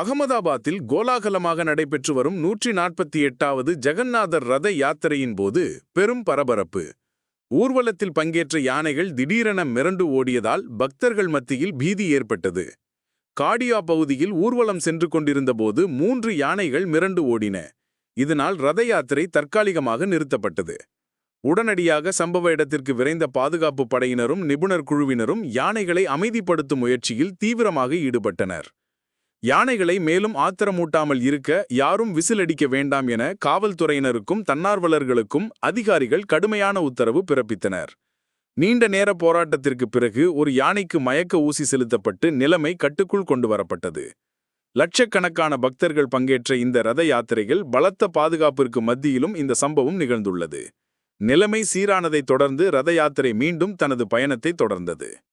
அகமதாபாத்தில் கோலாகலமாக நடைபெற்று வரும் நூற்றி நாற்பத்தி எட்டாவது ஜெகநாதர் ரத யாத்திரையின் போது பெரும் பரபரப்பு. ஊர்வலத்தில் பங்கேற்ற யானைகள் திடீரென மிரண்டு ஓடியதால் பக்தர்கள் மத்தியில் பீதி ஏற்பட்டது. காடியா பகுதியில் ஊர்வலம் சென்று கொண்டிருந்தபோது மூன்று யானைகள் மிரண்டு ஓடின. இதனால் ரத யாத்திரை தற்காலிகமாக நிறுத்தப்பட்டது. உடனடியாக சம்பவ இடத்திற்கு விரைந்த பாதுகாப்பு படையினரும் நிபுணர் குழுவினரும் யானைகளை அமைதிப்படுத்தும் முயற்சியில் தீவிரமாக ஈடுபட்டனர். யானைகளை மேலும் ஆத்திரமூட்டாமல் இருக்க யாரும் விசிலடிக்க வேண்டாம் என காவல்துறையினருக்கும் தன்னார்வலர்களுக்கும் அதிகாரிகள் கடுமையான உத்தரவு பிறப்பித்தனர். நீண்ட நேர போராட்டத்திற்கு பிறகு ஒரு யானைக்கு மயக்க ஊசி செலுத்தப்பட்டு நிலைமை கட்டுக்குள் கொண்டு வரப்பட்டது லட்சக்கணக்கான பக்தர்கள் பங்கேற்ற இந்த ரத யாத்திரைகள் பலத்த பாதுகாப்பிற்கு மத்தியிலும் இந்த சம்பவம் நிகழ்ந்துள்ளது. நிலைமை சீரானதைத் தொடர்ந்து ரத யாத்திரை மீண்டும் தனது பயணத்தை தொடர்ந்தது.